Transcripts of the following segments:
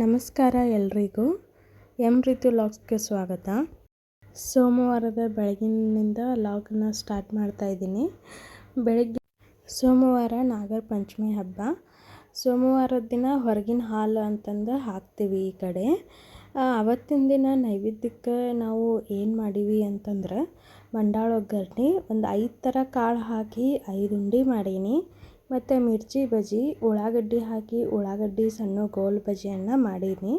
ನಮಸ್ಕಾರ ಎಲ್ರಿಗೂ. ಎಂ ರೀತಿ ಲಾಗ್ಸ್ಗೆ ಸ್ವಾಗತ. ಸೋಮವಾರದ ಬೆಳಗಿನಿಂದ ಲಾಗ್ನ ಸ್ಟಾರ್ಟ್ ಮಾಡ್ತಾ ಇದ್ದೀನಿ. ಬೆಳಗ್ಗೆ ಸೋಮವಾರ ನಾಗರ ಪಂಚಮಿ ಹಬ್ಬ. ಸೋಮವಾರದ ದಿನ ಹೊರಗಿನ ಹಾಲು ಅಂತಂದು ಹಾಕ್ತೀವಿ ಈ ಕಡೆ. ಅವತ್ತಿನ ದಿನ ನೈವೇದ್ಯಕ್ಕೆ ನಾವು ಏನು ಮಾಡೀವಿ ಅಂತಂದ್ರೆ, ಮಂಡಾಳ ಒಗ್ಗರಣೆ, ಒಂದು ಐದು ಥರ ಕಾಳು ಹಾಕಿ ಐದು ಉಂಡೆ ಮಾಡೀನಿ. ಮತ್ತು ಮಿರ್ಚಿ ಬಜ್ಜಿ, ಉಳ್ಳಾಗಡ್ಡಿ ಹಾಕಿ, ಉಳ್ಳಾಗಡ್ಡಿ ಸಣ್ಣ ಗೋಲ್ ಬಜ್ಜಿಯನ್ನು ಮಾಡೀನಿ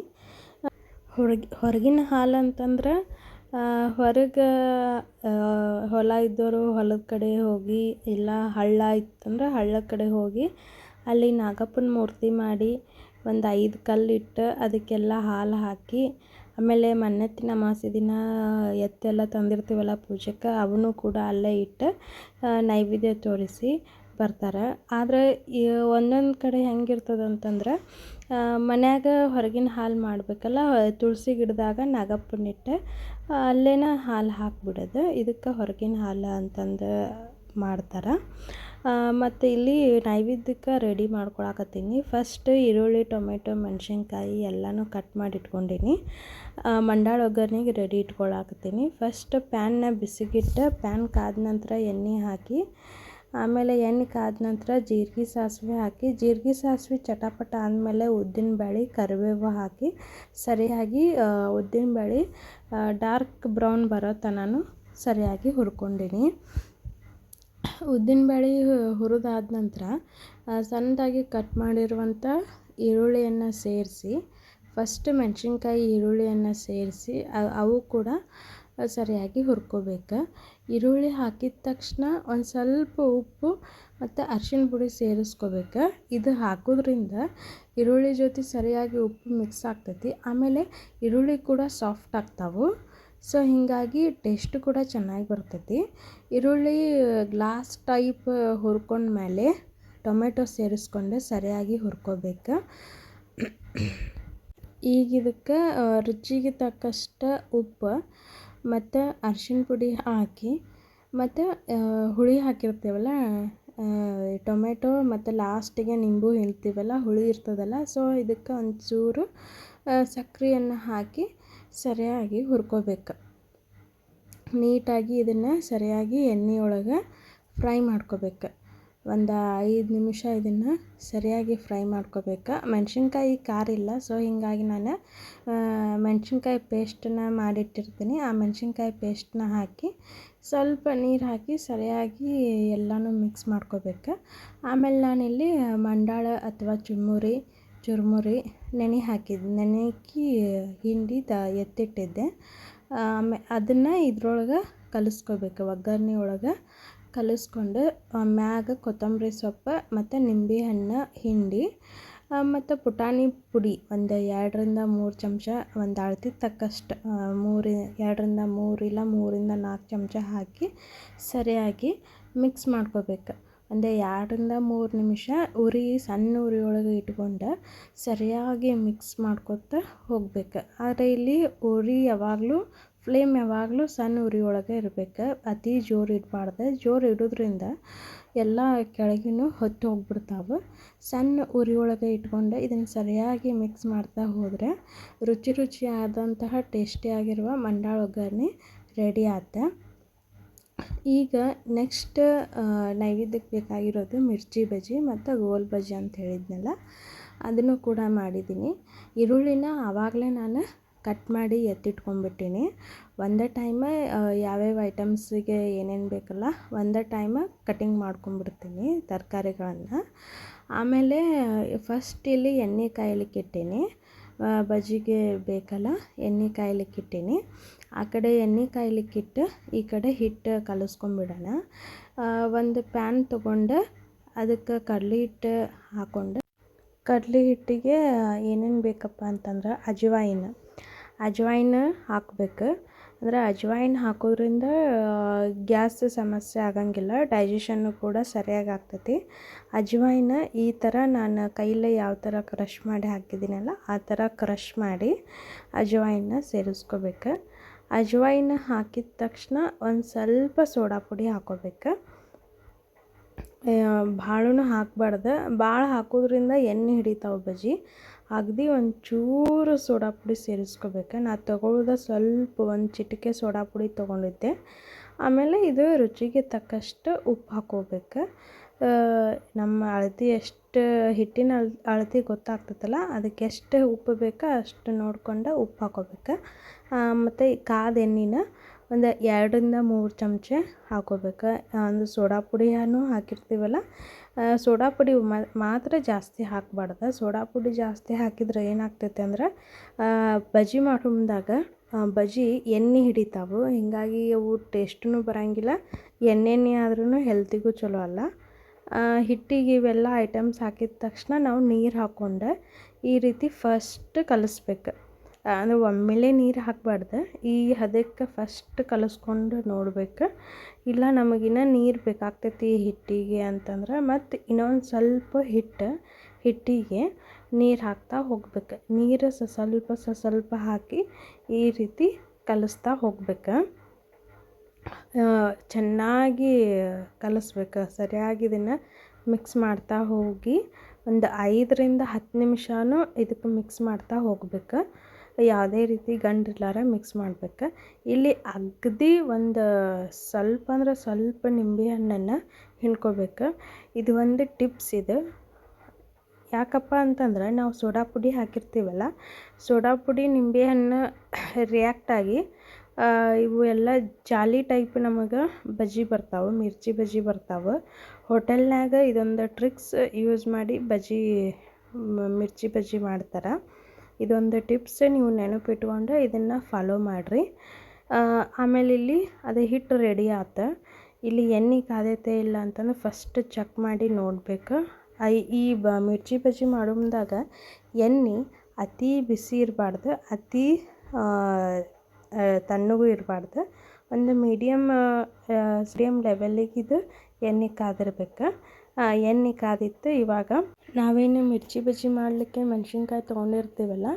ಹೊರಗೆ, ಹೊರಗಿನ ಹಾಲು ಅಂತಂದ್ರೆ ಹೊರಗೆ ಹೊಲ ಇದ್ದವರು ಹೊಲದ ಕಡೆ ಹೋಗಿ ಇಲ್ಲ ಹಳ್ಳ ಇತ್ತಂದ್ರೆ ಹಳ್ಳದ ಕಡೆ ಹೋಗಿ ಅಲ್ಲಿ ನಾಗಪ್ಪನ ಮೂರ್ತಿ ಮಾಡಿ ಒಂದು ಐದು ಕಲ್ಲಿಟ್ಟು ಅದಕ್ಕೆಲ್ಲ ಹಾಲು ಹಾಕಿ ಆಮೇಲೆ ಮನ್ನೆತ್ತಿನ ಅಮಾವಾಸ್ಯೆ ದಿನ ಎತ್ತೆಲ್ಲ ತಂದಿರ್ತೀವಲ್ಲ ಪೂಜೆಗೆ ಅವನು ಕೂಡ ಅಲ್ಲೇ ಇಟ್ಟು ನೈವೇದ್ಯ ತೋರಿಸಿ ಬರ್ತಾರೆ. ಆದರೆ ಈ ಒಂದೊಂದು ಕಡೆ ಹೆಂಗಿರ್ತದೆ ಅಂತಂದ್ರೆ ಮನ್ಯಾಗ ಹೊರಗಿನ ಹಾಲು ಮಾಡಬೇಕಲ್ಲ, ತುಳಸಿ ಗಿಡದಾಗ ನಾಗಪ್ಪನಿಟ್ಟು ಅಲ್ಲೇನ ಹಾಲು ಹಾಕ್ಬಿಡೋದು. ಇದಕ್ಕೆ ಹೊರಗಿನ ಹಾಲು ಅಂತಂದು ಮಾಡ್ತಾರೆ. ಮತ್ತು ಇಲ್ಲಿ ನೈವೇದ್ಯಕ್ಕೆ ರೆಡಿ ಮಾಡ್ಕೊಳಕತ್ತೀನಿ. ಫಸ್ಟ್ ಈರುಳ್ಳಿ, ಟೊಮೆಟೊ, ಮೆಣಸಿನ್ಕಾಯಿ ಎಲ್ಲನೂ ಕಟ್ ಮಾಡಿ ಇಟ್ಕೊಂಡೀನಿ. ಮಂಡಾಳ ಒಗ್ಗರಣೆಗೆ ರೆಡಿ ಇಟ್ಕೊಳಕತ್ತೀನಿ. ಫಸ್ಟ್ ಪ್ಯಾನ್ನ ಬಿಸಿಗಿಟ್ಟು ಪ್ಯಾನ್ ಕಾದ ನಂತರ ಎಣ್ಣೆ ಹಾಕಿ ಆಮೇಲೆ ಎಣ್ಣೆ ಕಾದ ನಂತರ ಜೀರಿಗೆ ಸಾಸಿವೆ ಹಾಕಿ, ಜೀರಿಗೆ ಸಾಸಿವೆ ಚಟಪಟ ಆದಮೇಲೆ ಉದ್ದಿನಬೇಳೆ ಕರಿಬೇವು ಹಾಕಿ ಸರಿಯಾಗಿ ಉದ್ದಿನಬೇಳೆ ಡಾರ್ಕ್ ಬ್ರೌನ್ ಬರೋ ತನಕ ಸರಿಯಾಗಿ ಹುರ್ಕೊಂಡಿನಿ. ಉದ್ದಿನಬೇಳೆ ಹುರಿದಾದ ನಂತರ ಸಣ್ಣದಾಗಿ ಕಟ್ ಮಾಡಿರುವಂಥ ಈರುಳ್ಳಿಯನ್ನು ಸೇರಿಸಿ ಫಸ್ಟ್ ಮೆಣಸಿನ್ಕಾಯಿ ಈರುಳ್ಳಿಯನ್ನು ಸೇರಿಸಿ ಅವು ಕೂಡ ಸರಿಯಾಗಿ ಹುರ್ಕೋಬೇಕು. ಈರುಳ್ಳಿ ಹಾಕಿದ ತಕ್ಷಣ ಒಂದು ಸ್ವಲ್ಪ ಉಪ್ಪು ಮತ್ತು ಅರ್ಶಿಣ ಪುಡಿ ಸೇರಿಸ್ಕೋಬೇಕು. ಇದು ಹಾಕೋದ್ರಿಂದ ಈರುಳ್ಳಿ ಜೊತೆ ಸರಿಯಾಗಿ ಉಪ್ಪು ಮಿಕ್ಸ್ ಆಗ್ತೈತಿ. ಆಮೇಲೆ ಈರುಳ್ಳಿ ಕೂಡ ಸಾಫ್ಟ್ ಆಗ್ತಾವೆ. ಸೊ ಹೀಗಾಗಿ ಟೇಸ್ಟ್ ಕೂಡ ಚೆನ್ನಾಗಿ ಬರ್ತೈತಿ. ಈರುಳ್ಳಿ ಗ್ಲಾಸ್ ಟೈಪ್ ಹುರ್ಕೊಂಡ್ಮೇಲೆ ಟೊಮೆಟೊ ಸೇರಿಸ್ಕೊಂಡು ಸರಿಯಾಗಿ ಹುರ್ಕೋಬೇಕು. ಈಗ ಇದಕ್ಕೆ ರುಚಿಗೆ ತಕ್ಕಷ್ಟು ಉಪ್ಪು ಮತ್ತು ಅರ್ಶಿನ ಪುಡಿ ಹಾಕಿ ಮತ್ತು ಹುಳಿ ಹಾಕಿರ್ತೀವಲ್ಲ ಟೊಮೆಟೊ ಮತ್ತು ಲಾಸ್ಟಿಗೆ ನಿಂಬು ಹೇಳ್ತೀವಲ್ಲ, ಹುಳಿ ಇರ್ತದಲ್ಲ ಸೊ ಇದಕ್ಕೆ ಒಂಚೂರು ಸಕ್ಕರೆಯನ್ನು ಹಾಕಿ ಸರಿಯಾಗಿ ಹುರ್ಕೋಬೇಕು. ನೀಟಾಗಿ ಇದನ್ನು ಸರಿಯಾಗಿ ಎಣ್ಣೆ ಒಳಗೆ ಫ್ರೈ ಮಾಡ್ಕೋಬೇಕು. ಒಂದು ಐದು ನಿಮಿಷ ಇದನ್ನು ಸರಿಯಾಗಿ ಫ್ರೈ ಮಾಡ್ಕೋಬೇಕು. ಮೆಣಸಿನ್ಕಾಯಿ ಖಾರ ಇಲ್ಲ ಸೊ ಹೀಗಾಗಿ ನಾನು ಮೆಣಸಿನ್ಕಾಯಿ ಪೇಸ್ಟನ್ನ ಮಾಡಿಟ್ಟಿರ್ತೀನಿ. ಆ ಮೆಣಸಿನ್ಕಾಯಿ ಪೇಸ್ಟ್ನ ಹಾಕಿ ಸ್ವಲ್ಪ ನೀರು ಹಾಕಿ ಸರಿಯಾಗಿ ಎಲ್ಲನೂ ಮಿಕ್ಸ್ ಮಾಡ್ಕೋಬೇಕು. ಆಮೇಲೆ ನಾನಿಲ್ಲಿ ಮಂಡಾಳ ಅಥವಾ ಚುಮ್ಮುರಿ ಚುರುಮುರಿ ನೆನೆ ಹಾಕಿದ್ದು ನೆನೆಕಿ ಹಿಂಡಿ ತ ಎತ್ತಿಟ್ಟಿದ್ದೆ. ಆಮೇ, ಅದನ್ನು ಇದ್ರೊಳಗೆ ಕಲಿಸ್ಕೋಬೇಕು, ಒಗ್ಗರಣೆ ಒಳಗೆ. ಕಲಿಸ್ಕೊಂಡು ಮ್ಯಾಗ ಕೊತ್ತಂಬರಿ ಸೊಪ್ಪು ಮತ್ತು ನಿಂಬೆಹಣ್ಣು ಹಿಂಡಿ ಮತ್ತು ಪುಟಾಣಿ ಪುಡಿ ಒಂದು ಎರಡರಿಂದ ಮೂರು ಚಮಚ ಒಂದು ಅಳತಿ ತಕ್ಕಷ್ಟು ಮೂರು ಎರಡರಿಂದ ಮೂರು ಇಲ್ಲ ಮೂರಿಂದ ನಾಲ್ಕು ಚಮಚ ಹಾಕಿ ಸರಿಯಾಗಿ ಮಿಕ್ಸ್ ಮಾಡ್ಕೋಬೇಕು. ಒಂದು ಎರಡರಿಂದ ಮೂರು ನಿಮಿಷ ಉರಿ, ಸಣ್ಣ ಉರಿ ಒಳಗೆ ಇಟ್ಕೊಂಡು ಸರಿಯಾಗಿ ಮಿಕ್ಸ್ ಮಾಡ್ಕೊತ ಹೋಗ್ಬೇಕು. ಆದರೆ ಇಲ್ಲಿ ಉರಿ ಯಾವಾಗಲೂ ಫ್ಲೇಮ್ ಯಾವಾಗಲೂ ಸಣ್ಣ ಉರಿ ಇರಬೇಕು. ಅತಿ ಜೋರು ಇಡಬಾರ್ದು. ಜೋರು ಇಡೋದ್ರಿಂದ ಎಲ್ಲ ಕೆಳಗಿನೂ ಹೊತ್ತು ಹೋಗ್ಬಿಡ್ತಾವೆ. ಸಣ್ಣ ಉರಿ ಒಳಗೆ ಇಟ್ಕೊಂಡು ಇದನ್ನು ಸರಿಯಾಗಿ ಮಿಕ್ಸ್ ಮಾಡ್ತಾ ಹೋದರೆ ರುಚಿ ರುಚಿಯಾದಂತಹ ಟೇಸ್ಟಿಯಾಗಿರುವ ಮಂಡಾಳ ಒಗ್ಗರಣೆ ರೆಡಿ ಆಯ್ತು ಈಗ ನೆಕ್ಸ್ಟ್ ನೈವೇದ್ಯಕ್ಕೆ ಬೇಕಾಗಿರೋದು ಮಿರ್ಚಿ ಬಜ್ಜಿ ಮತ್ತು ಗೋಲ್ ಬಜ್ಜಿ ಅಂತ ಹೇಳಿದ್ನಲ್ಲ, ಅದನ್ನು ಕೂಡ ಮಾಡಿದ್ದೀನಿ. ಈರುಳ್ಳಿನ ಆವಾಗಲೇ ನಾನು ಕಟ್ ಮಾಡಿ ಎತ್ತಿಟ್ಕೊಂಡ್ಬಿಟ್ಟೀನಿ ಒಂದೇ ಟೈಮ ಯಾವ್ಯಾವ ಐಟಮ್ಸಿಗೆ ಏನೇನು ಬೇಕಲ್ಲ, ಒಂದೇ ಟೈಮ ಕಟಿಂಗ್ ಮಾಡ್ಕೊಂಡ್ಬಿಡ್ತೀನಿ ತರಕಾರಿಗಳನ್ನು. ಆಮೇಲೆ ಫಸ್ಟ್ ಇಲ್ಲಿ ಎಣ್ಣೆ ಕಾಯಲಿಕ್ಕಿಟ್ಟೀನಿ ಬಜ್ಜಿಗೆ ಬೇಕಲ್ಲ, ಎಣ್ಣೆ ಕಾಯಲಿಕ್ಕಿಟ್ಟೀನಿ ಆ ಕಡೆ ಎಣ್ಣೆ ಕಾಯಲಿಕ್ಕಿಟ್ಟು ಈ ಕಡೆ ಹಿಟ್ಟು ಕಲಿಸ್ಕೊಂಬಿಡೋಣ. ಒಂದು ಪ್ಯಾನ್ ತೊಗೊಂಡು ಅದಕ್ಕೆ ಕಡಲೆ ಹಿಟ್ಟು ಹಾಕ್ಕೊಂಡು ಕಡಲೆ ಹಿಟ್ಟಿಗೆ ಏನೇನು ಬೇಕಪ್ಪ ಅಂತಂದ್ರೆ, ಅಜ್ವಾಯಿನ್. ಅಜ್ವಾಯಿನ್ ಹಾಕಬೇಕು. ಅಂದರೆ ಅಜ್ವಾಯ್ನ ಹಾಕೋದ್ರಿಂದ ಗ್ಯಾಸ್ ಸಮಸ್ಯೆ ಆಗಂಗಿಲ್ಲ ಡೈಜೆಷನ್ನು ಕೂಡ ಸರಿಯಾಗಿ ಆಗ್ತೈತಿ. ಅಜ್ವಾಯ್ನ ಈ ಥರ ನಾನು ಕೈಲೇ ಯಾವ ಥರ ಕ್ರಷ್ ಮಾಡಿ ಹಾಕಿದ್ದೀನಲ್ಲ, ಆ ಥರ ಕ್ರಷ್ ಮಾಡಿ ಅಜ್ವಾಯ್ನ ಸೇರಿಸ್ಕೋಬೇಕು. ಅಜ್ವಾಯ್ನ ಹಾಕಿದ ತಕ್ಷಣ ಒಂದು ಸ್ವಲ್ಪ ಸೋಡಾ ಪುಡಿ ಹಾಕೋಬೇಕು. ಭಾಳೂ ಹಾಕ್ಬಾರ್ದು. ಭಾಳ ಹಾಕೋದ್ರಿಂದ ಎಣ್ಣೆ ಹಿಡಿತಾವೆ ಬಜ್ಜಿ. ಅಗದಿ ಒಂಚೂರು ಸೋಡಾ ಪುಡಿ ಸೇರಿಸ್ಕೋಬೇಕು. ನಾ ತೊಗೊಳ್ಳೋದು ಸ್ವಲ್ಪ ಒಂದು ಚಿಟಿಕೆ ಸೋಡಾ ಪುಡಿ ತೊಗೊಂಡಿದ್ದೆ. ಆಮೇಲೆ ಇದು ರುಚಿಗೆ ತಕ್ಕಷ್ಟು ಉಪ್ಪು ಹಾಕೋಬೇಕು. ನಮ್ಮ ಅಳತೆ ಎಷ್ಟು ಹಿಟ್ಟಿನ ಅಳತಿ ಗೊತ್ತಾಗ್ತೈತಲ್ಲ ಅದಕ್ಕೆ ಎಷ್ಟು ಉಪ್ಪು ಬೇಕೋ ಅಷ್ಟು ನೋಡ್ಕೊಂಡು ಉಪ್ಪು ಹಾಕ್ಕೋಬೇಕು ಮತ್ತು ಕಾದ ಎಣ್ಣೆನ ಒಂದು ಎರಡರಿಂದ ಮೂರು ಚಮಚ ಹಾಕೋಬೇಕು ಒಂದು ಸೋಡಾ ಪುಡಿಯನ್ನು ಹಾಕಿರ್ತೀವಲ್ಲ ಸೋಡಾ ಪುಡಿ ಮಾತ್ರ ಜಾಸ್ತಿ ಹಾಕಬಾರ್ದು. ಸೋಡಾ ಪುಡಿ ಜಾಸ್ತಿ ಹಾಕಿದ್ರೆ ಏನಾಗ್ತೈತೆ ಅಂದ್ರೆ ಬಜ್ಜಿ ಮಾಡಿದಾಗ ಬಜ್ಜಿ ಎಣ್ಣೆ ಹಿಡಿತಾವು. ಹೀಗಾಗಿ ಅವು ಟೇಸ್ಟೂ ಬರೋಂಗಿಲ್ಲ, ಎಣ್ಣೆಣ್ಣೆ ಎಣ್ಣೆ ಆದ್ರೂ ಹೆಲ್ತಿಗೂ ಚಲೋ ಅಲ್ಲ. ಹಿಟ್ಟಿಗೆ ಇವೆಲ್ಲ ಐಟಮ್ಸ್ ಹಾಕಿದ ತಕ್ಷಣ ನಾವು ನೀರು ಹಾಕ್ಕೊಂಡು ಈ ರೀತಿ ಫಸ್ಟ್ ಕಲಿಸ್ಬೇಕು. ಅಂದರೆ ಒಮ್ಮೆಲೆ ನೀರು ಹಾಕಬಾರ್ದು. ಈ ಹದಕ್ಕೆ ಫಸ್ಟ್ ಕಲಸ್ಕೊಂಡು ನೋಡ್ಬೇಕು. ಇಲ್ಲ ನಮಗಿನ್ನ ನೀರು ಬೇಕಾಗ್ತೈತಿ ಹಿಟ್ಟಿಗೆ ಅಂತಂದ್ರೆ, ಮತ್ತು ಇನ್ನೊಂದು ಸ್ವಲ್ಪ ಹಿಟ್ಟು, ಹಿಟ್ಟಿಗೆ ನೀರು ಹಾಕ್ತಾ ಹೋಗ್ಬೇಕು. ನೀರು ಸ ಸ್ವಲ್ಪ ಸ ಸ್ವಲ್ಪ ಹಾಕಿ ಈ ರೀತಿ ಕಲಿಸ್ತಾ ಹೋಗ್ಬೇಕು. ಚೆನ್ನಾಗಿ ಕಲಿಸ್ಬೇಕು. ಸರಿಯಾಗಿ ಇದನ್ನು ಮಿಕ್ಸ್ ಮಾಡ್ತಾ ಹೋಗಿ ಒಂದು ಐದರಿಂದ ಹತ್ತು ನಿಮಿಷನೂ ಇದಕ್ಕೆ ಮಿಕ್ಸ್ ಮಾಡ್ತಾ ಹೋಗ್ಬೇಕು. ಯಾವುದೇ ರೀತಿ ಗಂಡಿರ್ಲಾರ ಮಿಕ್ಸ್ ಮಾಡ್ಬೇಕು. ಇಲ್ಲಿ ಅಗದಿ ಒಂದು ಸ್ವಲ್ಪ ಅಂದ್ರೆ ಸ್ವಲ್ಪ ನಿಂಬೆ ಹಣ್ಣನ್ನು ಹಿಂಡ್ಕೋಬೇಕು. ಇದು ಒಂದು ಟಿಪ್ಸ್ ಇದು. ಯಾಕಪ್ಪ ಅಂತಂದ್ರೆ ನಾವು ಸೋಡಾ ಪುಡಿ ಹಾಕಿರ್ತೀವಲ್ಲ, ಸೋಡಾ ಪುಡಿ ನಿಂಬೆಹಣ್ಣು ರಿಯಾಕ್ಟ್ ಆಗಿ ಇವು ಎಲ್ಲ ಜಾಲಿ ಟೈಪ್ ನಮಗೆ ಬಜ್ಜಿ ಬರ್ತಾವೆ, ಮಿರ್ಚಿ ಬಜ್ಜಿ ಬರ್ತಾವೆ. ಹೋಟೆಲ್ನಾಗ ಇದೊಂದು ಟ್ರಿಕ್ಸ್ ಯೂಸ್ ಮಾಡಿ ಬಜ್ಜಿ ಮಿರ್ಚಿ ಬಜ್ಜಿ ಮಾಡ್ತಾರೆ. ಇದೊಂದು ಟಿಪ್ಸ್ ನೀವು ನೆನಪಿಟ್ಕೊಂಡು ಇದನ್ನು ಫಾಲೋ ಮಾಡಿರಿ. ಆಮೇಲೆ ಇಲ್ಲಿ ಅದು ಹಿಟ್ಟು ರೆಡಿ ಆತ. ಇಲ್ಲಿ ಎಣ್ಣೆ ಕಾದೈತೆ ಇಲ್ಲ ಅಂತಂದ್ರೆ ಫಸ್ಟ್ ಚೆಕ್ ಮಾಡಿ ನೋಡಬೇಕು. ಈ ಬ, ಮಿರ್ಚಿ ಬಜ್ಜಿ ಮಾಡುವಾಗ ಎಣ್ಣೆ ಅತಿ ಬಿಸಿ ಇರಬಾರ್ದು, ಅತಿ ತಣ್ಣಗೂ ಇರಬಾರ್ದು. ಒಂದು ಮೀಡಿಯಮ್ ಮೀಡಿಯಮ್ ಲೆವೆಲ್ಲಿಗೆ ಇದು ಎಣ್ಣೆ ಕಾದಿರ್ಬೇಕು. ಎಣ್ಣೆ ಕಾದಿತ್ತು ಇವಾಗ. ನಾವೇನು ಮಿರ್ಚಿ ಬಜ್ಜಿ ಮಾಡಲಿಕ್ಕೆ ಮೆಣಸಿನ್ಕಾಯಿ ತೊಗೊಂಡಿರ್ತೀವಲ್ಲ,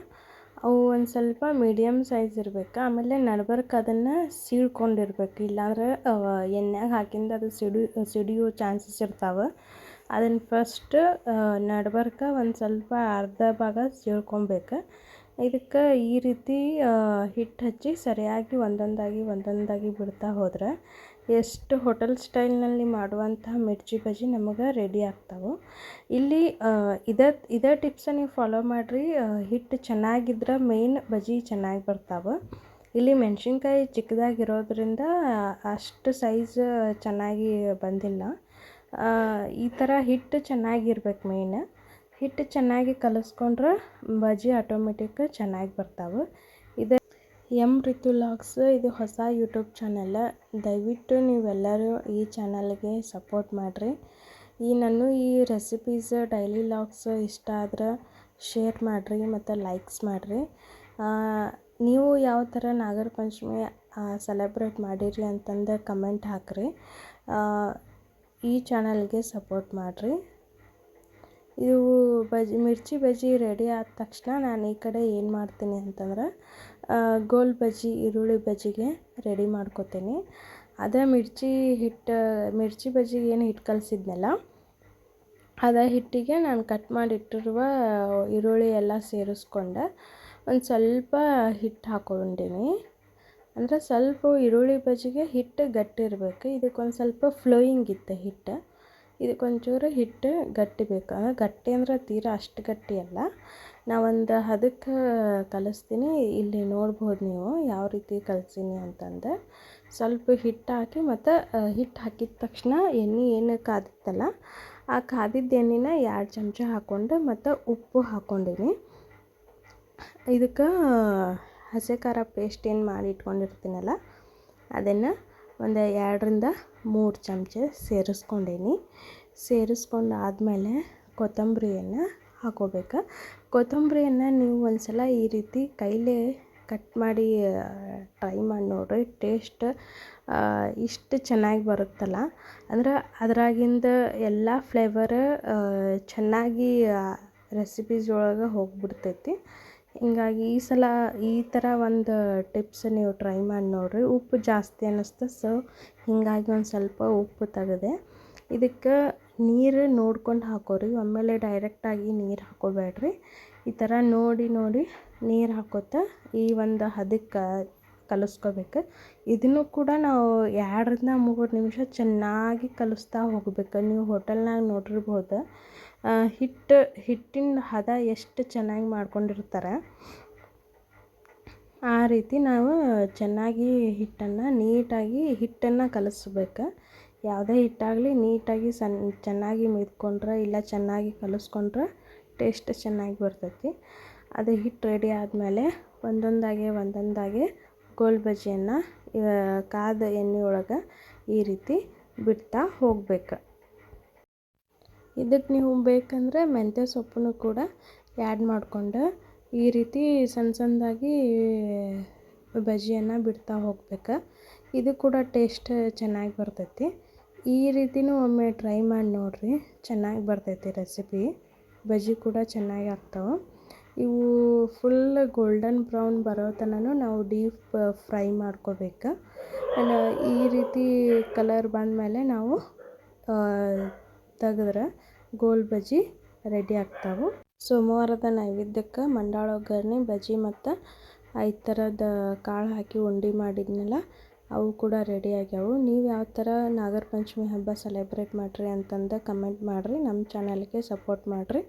ಅವು ಒಂದು ಸ್ವಲ್ಪ ಮೀಡಿಯಮ್ ಸೈಜ್ ಇರಬೇಕು. ಆಮೇಲೆ ನಡ್ಬರ್ಕ್ ಅದನ್ನು ಸೀಳ್ಕೊಂಡಿರ್ಬೇಕು. ಇಲ್ಲಾಂದ್ರೆ ಎಣ್ಣೆಗೆ ಹಾಕಿಂದ ಅದು ಸಿಡಿ, ಸಿಡಿಯೋ ಚಾನ್ಸಸ್ ಇರ್ತಾವೆ. ಅದನ್ನು ಫಸ್ಟ್ ನಡ್ಬರ್ಕ ಒಂದು ಸ್ವಲ್ಪ ಅರ್ಧ ಭಾಗ ಸೀಳ್ಕೊಬೇಕು. ಇದಕ್ಕೆ ಈ ರೀತಿ ಹಿಟ್ಟು ಹಚ್ಚಿ ಸರಿಯಾಗಿ ಒಂದೊಂದಾಗಿ ಒಂದೊಂದಾಗಿ ಬಿಡ್ತಾ ಹೋದ್ರೆ ಎಷ್ಟು ಹೋಟೆಲ್ ಸ್ಟೈಲ್ನಲ್ಲಿ ಮಾಡುವಂತಹ ಮಿರ್ಚಿ ಬಜ್ಜಿ ನಮಗೆ ರೆಡಿ ಆಗ್ತಾವೆ. ಇಲ್ಲಿ ಇದೇ ಇದೇ ಟಿಪ್ಸ ನೀವು ಫಾಲೋ ಮಾಡಿರಿ. ಹಿಟ್ಟು ಚೆನ್ನಾಗಿದ್ರೆ ಮೇಯ್ನ್ ಬಜ್ಜಿ ಚೆನ್ನಾಗಿ ಬರ್ತಾವೆ. ಇಲ್ಲಿ ಮೆಣಸಿನ್ಕಾಯಿ ಚಿಕ್ಕದಾಗಿರೋದ್ರಿಂದ ಅಷ್ಟು ಸೈಜ್ ಚೆನ್ನಾಗಿ ಬಂದಿಲ್ಲ. ಈ ಥರ ಹಿಟ್ಟು ಚೆನ್ನಾಗಿರ್ಬೇಕು ಮೇಯ್ನ್. ಹಿಟ್ಟು ಚೆನ್ನಾಗಿ ಕಲಿಸ್ಕೊಂಡ್ರೆ ಬಜ್ಜಿ ಆಟೋಮೆಟಿಕ್ ಚೆನ್ನಾಗಿ ಬರ್ತಾವೆ. ಇದು ಎಂ ರಿತು ಲಾಗ್ಸ್ ಇದು ಹೊಸ ಯೂಟ್ಯೂಬ್ ಚಾನಲ್. ದಯವಿಟ್ಟು ನೀವೆಲ್ಲರೂ ಈ ಚಾನಲ್ಗೆ ಸಪೋರ್ಟ್ ಮಾಡಿರಿ. ಈ ನಾನು ಈ ರೆಸಿಪೀಸ್ ಡೈಲಿ ಲಾಗ್ಸ್ ಇಷ್ಟ ಆದ್ರೆ ಶೇರ್ ಮಾಡಿರಿ ಮತ್ತು ಲೈಕ್ಸ್ ಮಾಡಿರಿ. ನೀವು ಯಾವ ಥರ ನಾಗರ ಪಂಚಮಿ ಸೆಲೆಬ್ರೇಟ್ ಮಾಡಿರಿ ಅಂತಂದು ಕಮೆಂಟ್ ಹಾಕಿರಿ. ಈ ಚಾನಲ್ಗೆ ಸಪೋರ್ಟ್ ಮಾಡಿರಿ. ಇದು ಬಜಿ ಮಿರ್ಚಿ ಬಜ್ಜಿ ರೆಡಿ ಆದ ತಕ್ಷಣ ನಾನು ಈ ಕಡೆ ಏನು ಮಾಡ್ತೀನಿ ಅಂತಂದ್ರೆ ಗೋಲ್ ಬಜ್ಜಿ ಈರುಳ್ಳಿ ಬಜ್ಜಿಗೆ ರೆಡಿ ಮಾಡ್ಕೊತೀನಿ. ಅದೇ ಮಿರ್ಚಿ ಹಿಟ್ಟು, ಮಿರ್ಚಿ ಬಜ್ಜಿಗೆ ಏನು ಹಿಟ್ಟು ಕಲಸಿದ್ನಲ್ಲ, ಅದೇ ಹಿಟ್ಟಿಗೆ ನಾನು ಕಟ್ ಮಾಡಿಟ್ಟಿರುವ ಈರುಳ್ಳಿ ಎಲ್ಲ ಸೇರಿಸ್ಕೊಂಡೆ. ಒಂದು ಸ್ವಲ್ಪ ಹಿಟ್ಟು ಹಾಕ್ಕೊಂಡೀನಿ ಅಂದರೆ ಸ್ವಲ್ಪ ಈರುಳ್ಳಿ ಬಜ್ಜಿಗೆ ಹಿಟ್ಟು ಗಟ್ಟಿ ಇರಬೇಕು. ಇದಕ್ಕೊಂದು ಸ್ವಲ್ಪ ಫ್ಲೋಯಿಂಗ್ ಇತ್ತು ಹಿಟ್ಟು. ಇದಕ್ಕೊಂಚೂರು ಹಿಟ್ಟು ಗಟ್ಟಿ ಬೇಕು. ಗಟ್ಟಿ ಅಂದ್ರೆ ತೀರಾ ಅಷ್ಟು ಗಟ್ಟಿ ಅಲ್ಲ. ನಾವೊಂದು ಹದಕ್ಕೆ ಕಲಿಸ್ತೀನಿ. ಇಲ್ಲಿ ನೋಡ್ಬೋದು ನೀವು ಯಾವ ರೀತಿ ಕಲಿಸೀನಿ ಅಂತಂದು. ಸ್ವಲ್ಪ ಹಿಟ್ಟು ಹಾಕಿ ಮತ್ತು ಹಿಟ್ಟು ಹಾಕಿದ ತಕ್ಷಣ ಎಣ್ಣೆ ಏನು ಕಾದಿತ್ತಲ್ಲ, ಆ ಕಾದಿದ್ದ ಎಣ್ಣೆನ ಎರಡು ಚಮಚ ಹಾಕ್ಕೊಂಡು ಮತ್ತು ಉಪ್ಪು ಹಾಕ್ಕೊಂಡಿನಿ ಇದಕ್ಕೆ ಹಸಿ ಖಾರ ಪೇಸ್ಟ್ ಏನು ಮಾಡಿ ಇಟ್ಕೊಂಡಿರ್ತೀನಲ್ಲ, ಅದನ್ನು ಒಂದು ಎರಡರಿಂದ ಮೂರು ಚಮಚ ಸೇರಿಸ್ಕೊಂಡೀನಿ. ಸೇರಿಸ್ಕೊಂಡು ಆದಮೇಲೆ ಕೊತ್ತಂಬರಿಯನ್ನು ಹಾಕೋಬೇಕು. ಕೊತ್ತಂಬರಿಯನ್ನು ನೀವು ಒಂದು ಸಲ ಈ ರೀತಿ ಕೈಲೇ ಕಟ್ ಮಾಡಿ ಟ್ರೈ ಮಾಡಿ ನೋಡಿರಿ, ಟೇಸ್ಟ್ ಇಷ್ಟು ಚೆನ್ನಾಗಿ ಬರುತ್ತಲ್ಲ. ಅಂದ್ರೆ ಅದ್ರಾಗಿಂದ ಎಲ್ಲ ಫ್ಲೇವರ್ ಚೆನ್ನಾಗಿ ರೆಸಿಪೀಸ್ ಒಳಗೆ ಹೋಗಿಬಿಡ್ತೈತಿ. ಹೀಗಾಗಿ ಈ ಸಲ ಈ ಥರ ಒಂದು ಟಿಪ್ಸ್ ನೀವು ಟ್ರೈ ಮಾಡಿ ನೋಡಿರಿ. ಉಪ್ಪು ಜಾಸ್ತಿ ಅನ್ನಿಸ್ತು, ಸೊ ಹೀಗಾಗಿ ಒಂದು ಸ್ವಲ್ಪ ಉಪ್ಪು ತೆಗೆದೆ. ಇದಕ್ಕೆ ನೀರು ನೋಡ್ಕೊಂಡು ಹಾಕೋರಿ. ಒಮ್ಮೆಲೆ ಡೈರೆಕ್ಟಾಗಿ ನೀರು ಹಾಕೋಬೇಡ್ರಿ. ಈ ಥರ ನೋಡಿ ನೋಡಿ ನೀರು ಹಾಕೋತ ಈ ಒಂದು ಹದಕ್ಕೆ ಕಲಿಸ್ಕೋಬೇಕು. ಇದನ್ನು ಕೂಡ ನಾವು ಎರಡರಿಂದ ಮೂರು ನಿಮಿಷ ಚೆನ್ನಾಗಿ ಕಲಿಸ್ತಾ ಹೋಗ್ಬೇಕು. ನೀವು ಹೋಟೆಲ್ನಾಗ ನೋಡಿರ್ಬೋದು. ಹಿಟ್ಟು, ಹಿಟ್ಟಿನ ಹದ ಎಷ್ಟು ಚೆನ್ನಾಗಿ ಮಾಡ್ಕೊಂಡಿರ್ತಾರೆ? ಆ ರೀತಿ ನಾವು ಚೆನ್ನಾಗಿ ಹಿಟ್ಟನ್ನು ನೀಟಾಗಿ, ಹಿಟ್ಟನ್ನು ಕಲಸ್ಬೇಕು. ಯಾವುದೇ ಹಿಟ್ಟಾಗಲಿ ನೀಟಾಗಿ ಸಣ್ಣ ಚೆನ್ನಾಗಿ ಮಿದ್ಕೊಂಡ್ರೆ ಇಲ್ಲ ಚೆನ್ನಾಗಿ ಕಲಸ್ಕೊಂಡ್ರೆ ಟೇಸ್ಟ್ ಚೆನ್ನಾಗಿ ಬರ್ತೈತಿ. ಅದು ಹಿಟ್ಟು ರೆಡಿ ಆದಮೇಲೆ ಒಂದೊಂದಾಗೆ ಒಂದೊಂದಾಗೆ ಗೋಲ್ ಬಜ್ಜಿಯನ್ನು ಕಾದ ಎಣ್ಣೆ ಒಳಗೆ ಈ ರೀತಿ ಬಿಡ್ತಾ ಹೋಗ್ಬೇಕು. ಇದಕ್ಕೆ ನೀವು ಬೇಕಂದರೆ ಮೆಂತ್ಯ ಸೊಪ್ಪನ್ನು ಕೂಡ ಆ್ಯಡ್ ಮಾಡಿಕೊಂಡು ಈ ರೀತಿ ಸಣ್ಣ ಸಣ್ಣದಾಗಿ ಬಜ್ಜಿಯನ್ನು ಬಿಡ್ತಾ ಹೋಗ್ಬೇಕು. ಇದು ಕೂಡ ಟೇಸ್ಟ್ ಚೆನ್ನಾಗಿ ಬರ್ತೈತಿ. ಈ ರೀತಿನೂ ಒಮ್ಮೆ ಟ್ರೈ ಮಾಡಿ ನೋಡಿರಿ, ಚೆನ್ನಾಗಿ ಬರ್ತೈತಿ ರೆಸಿಪಿ ಬಜ್ಜಿ ಕೂಡ ಚೆನ್ನಾಗಿ ಆಗ್ತಾವೆ. ಇವು ಫುಲ್ ಗೋಲ್ಡನ್ ಬ್ರೌನ್ ಬರೋ ತನಕ ನಾವು ಡೀಪ್ ಫ್ರೈ ಮಾಡ್ಕೋಬೇಕು. ಈ ರೀತಿ ಕಲರ್ ಬಂದಮೇಲೆ ನಾವು ತೆಗೆದ್ರೆ ಗೋಲ್ ಬಜ್ಜಿ ರೆಡಿ ಆಗ್ತಾವೆ. ಸೋಮವಾರದ ನೈವೇದ್ಯಕ್ಕೆ ಮಂಡಾಳ ಒಗ್ಗರಣೆ ಬಜ್ಜಿ ಮತ್ತು ಐದು ಥರದ ಕಾಳು ಹಾಕಿ ಉಂಡೆ ಮಾಡಿದ್ನಲ್ಲ, ಅವು ಕೂಡ ರೆಡಿ ಆಗ್ಯಾವು. ನೀವು ಯಾವ ಥರ ನಾಗರ ಪಂಚಮಿ ಹಬ್ಬ ಸೆಲೆಬ್ರೇಟ್ ಮಾಡಿರಿ ಅಂತಂದು ಕಮೆಂಟ್ ಮಾಡಿರಿ. ನಮ್ಮ ಚಾನಲ್ಗೆ ಸಪೋರ್ಟ್ ಮಾಡಿರಿ.